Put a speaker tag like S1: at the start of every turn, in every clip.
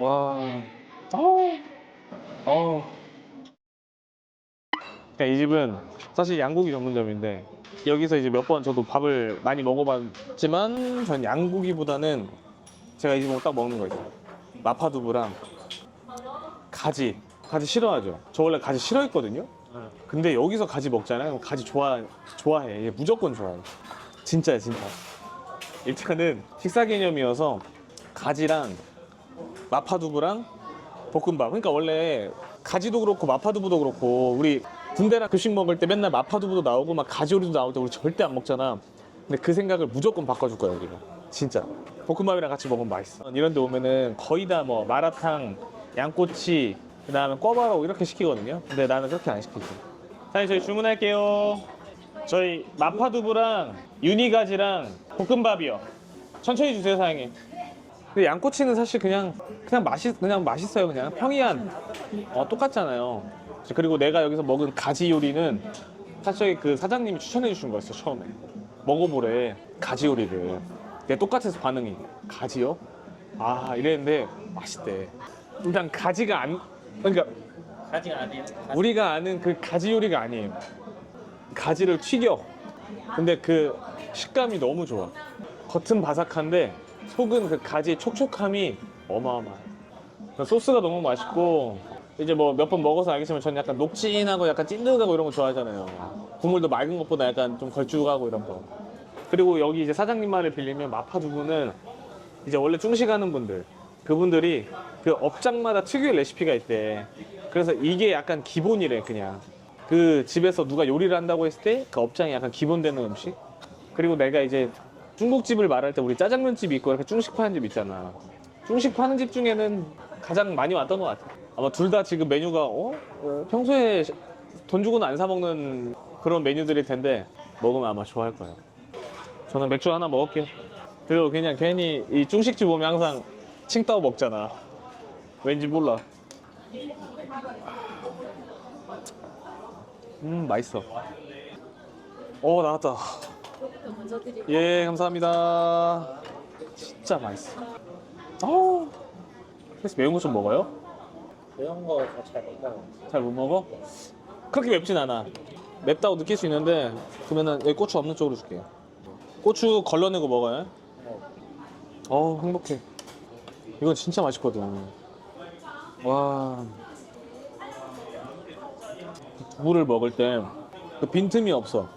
S1: 와. 어우. 어우. 그러니까 이 집은 사실 양고기 전문점인데 여기서 이제 몇 번 저도 밥을 많이 먹어봤지만 전 양고기보다는 제가 이집 오면 딱 먹는 거 있어요. 마파두부랑 가지. 가지 싫어하죠. 저 원래 가지 싫어했거든요. 근데 여기서 가지 먹잖아요. 가지 좋아 좋아해. 얘 무조건 좋아해. 진짜야 진짜. 일단은 식사 개념이어서 가지랑 마파두부랑 볶음밥. 그러니까 원래 가지도 그렇고 마파두부도 그렇고 우리 군대랑 급식 먹을 때 맨날 마파두부도 나오고 막 가지 요리도 나올 때 우리 절대 안 먹잖아. 근데 그 생각을 무조건 바꿔줄 거야 여기가. 진짜. 볶음밥이랑 같이 먹으면 맛있어. 이런 데 오면은 거의 다 뭐 마라탕, 양꼬치, 그 다음에 꿔바로우 이렇게 시키거든요. 근데 나는 그렇게 안 시키지. 사장님 저희 주문할게요. 저희 마파두부랑 유니가지랑 볶음밥이요. 천천히 주세요 사장님. 근데 양꼬치는 사실 그냥 그냥 맛있 그냥 맛있어요 그냥 평이한 어, 똑같잖아요. 그리고 내가 여기서 먹은 가지 요리는 사실 그 사장님이 추천해 주신 거였어 처음에 먹어보래 가지 요리를. 근데 똑같아서 반응이 가지요? 아 이랬는데 맛있대. 일단 가지가 안 그러니까
S2: 가지가 아니에요.
S1: 우리가 아는 그 가지 요리가 아니에요. 가지를 튀겨. 근데 그 식감이 너무 좋아. 겉은 바삭한데 속은 그 가지의 촉촉함이 어마어마해. 그 소스가 너무 맛있고 이제 뭐 몇 번 먹어서 알겠지만 저는 약간 녹진하고 약간 찐득하고 이런 거 좋아하잖아요. 국물도 맑은 것보다 약간 좀 걸쭉하고 이런 거. 그리고 여기 이제 사장님 말을 빌리면 마파두부는 이제 원래 중식하는 분들 그분들이 그 업장마다 특유의 레시피가 있대. 그래서 이게 약간 기본이래 그냥. 그 집에서 누가 요리를 한다고 했을 때 그 업장이 약간 기본되는 음식. 그리고 내가 이제 중국집을 말할 때 우리 짜장면 집이 있고 이렇게 중식 파는 집 있잖아. 중식 파는 집 중에는 가장 많이 왔던 것 같아. 아마 둘 다 지금 메뉴가 어? 어, 평소에 돈 주고는 안 사 먹는 그런 메뉴들일 텐데 먹으면 아마 좋아할 거예요. 저는 맥주 하나 먹을게요. 그리고 그냥 괜히 이 중식집 오면 항상 칭따오 먹잖아. 왠지 몰라. 음 맛있어. 오 나왔다.
S3: 먼저.
S1: 예 감사합니다. 진짜 맛있어. 어. 그래서 매운 거 좀 먹어요?
S2: 매운 거잘 못하고.
S1: 잘못 먹어? 그렇게 맵진 않아. 맵다고 느낄 수 있는데 그러면은 여기 고추 없는 쪽으로 줄게요. 고추 걸러내고 먹어요. 어우 행복해. 이건 진짜 맛있거든. 와. 두부를 먹을 때 그 빈틈이 없어.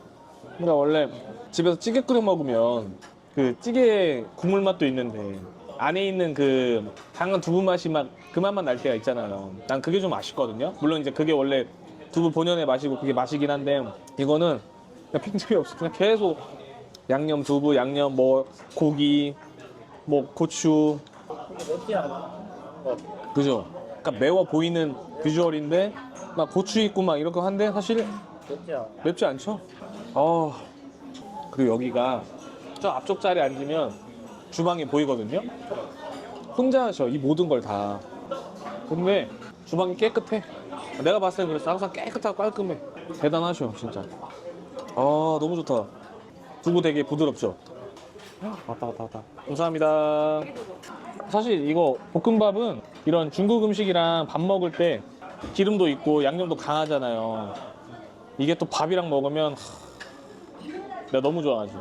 S1: 그러니까 원래 집에서 찌개 끓여 먹으면 그 찌개 국물 맛도 있는데 안에 있는 그 당한 두부 맛이 막 그 맛만 날 때가 있잖아요. 난 그게 좀 아쉽거든요. 물론 이제 그게 원래 두부 본연의 맛이고 그게 맛이긴 한데 이거는 그냥 빈틈이 없어. 그냥 계속 양념 두부, 양념 뭐 고기, 뭐 고추,
S2: 맵지 않아. 뭐,
S1: 그죠? 그러니까 매워 보이는 비주얼인데 막 고추 있고 막거 한데 사실. 맵지 않죠? 어 그리고 여기가 저 앞쪽 자리에 앉으면 주방이 보이거든요. 혼자 하셔 이 모든 걸 다. 근데 주방이 깨끗해. 내가 봤을 때 그래서 항상 깨끗하고 깔끔해. 대단하셔 진짜. 아 너무 좋다. 두부 되게 부드럽죠? 왔다 왔다 왔다. 감사합니다. 사실 이거 볶음밥은 이런 중국 음식이랑 밥 먹을 때 기름도 있고 양념도 강하잖아요. 이게 또 밥이랑 먹으면 하, 내가 너무 좋아하지.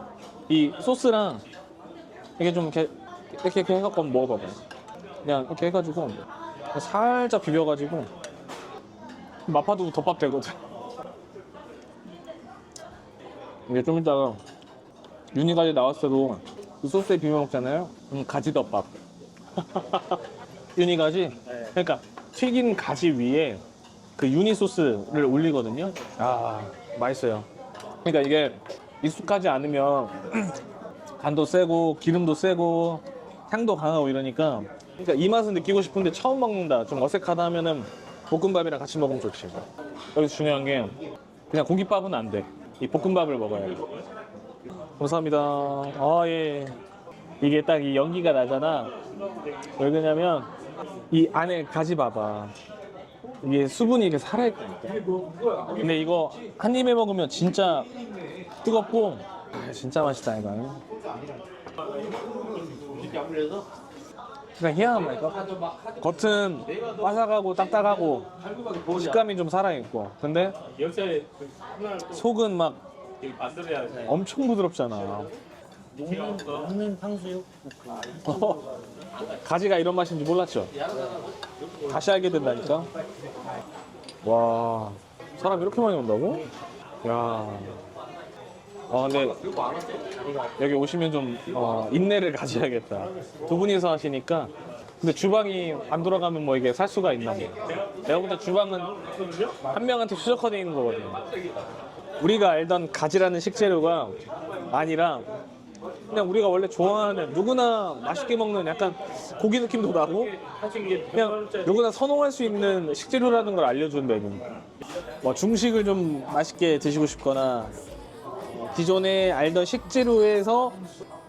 S1: 이 소스랑 이게 좀 이렇게 이렇게, 이렇게 해갖고 한번 먹어봐봐. 그냥 이렇게 해가지고 살짝 비벼가지고 마파두부 덮밥 되거든. 이게 좀 이따가 유니가지 나왔을 때도 그 소스에 비벼 먹잖아요. 음, 가지 덮밥. 유니가지.
S2: 네.
S1: 그러니까 튀긴 가지 위에 그 유니 소스를 올리거든요. 아 맛있어요. 그러니까 이게 익숙하지 않으면 간도 세고 기름도 세고 향도 강하고 이러니까 그러니까 이 맛은 느끼고 싶은데 처음 먹는다 좀 어색하다 하면은 볶음밥이랑 같이 먹으면 좋지. 여기서 중요한 게 그냥 공깃밥은 안 돼. 이 볶음밥을 먹어야 돼. 감사합니다. 아 예. 이게 딱 이 연기가 나잖아. 왜 그러냐면 이 안에 가지 봐봐. 이게 수분이 이렇게 살아있다니까. 근데 이거 한 입에 먹으면 진짜 뜨겁고 아, 진짜 맛있다 이거. 그냥 희한하니까 겉은 바삭하고 딱딱하고 식감이 좀 살아있고 근데 속은 막 엄청 부드럽잖아
S2: 녹는, 녹는 탕수육?
S1: 가지가 이런 맛인지 몰랐죠 다시 알게 된다니까 와 사람 이렇게 많이 온다고? 야 아, 근데 여기 오시면 좀 어, 인내를 가져야겠다. 두 분이서 하시니까. 근데 주방이 안 돌아가면 뭐 이게 살 수가 있나 뭐. 내가 볼 때 주방은 한 명한테 수적화되어 있는 거거든. 우리가 알던 가지라는 식재료가 아니라 그냥 우리가 원래 좋아하는 누구나 맛있게 먹는 약간 고기 느낌도 나고 그냥 누구나 선호할 수 있는 식재료라는 걸 알려준 메뉴. 뭐 중식을 좀 맛있게 드시고 싶거나 기존에 알던 식재료에서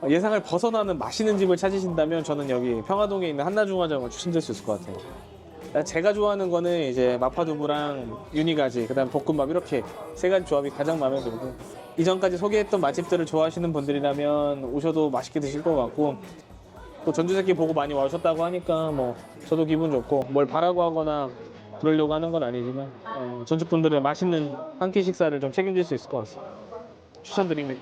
S1: 예상을 벗어나는 맛있는 집을 찾으신다면 저는 여기 평화동에 있는 한나중화점을 추천드릴 수 있을 것 같아요. 제가 좋아하는 거는 이제 마파두부랑 유니가지, 그다음 볶음밥 이렇게 세 가지 조합이 가장 마음에 들고 이전까지 소개했던 맛집들을 좋아하시는 분들이라면 오셔도 맛있게 드실 것 같고 또 전주새끼 보고 많이 와주셨다고 하니까 뭐 저도 기분 좋고 뭘 바라고 하거나 그러려고 하는 건 아니지만 어, 전주 분들의 맛있는 한 끼 식사를 좀 책임질 수 있을 것 같습니다. 추천드립니다.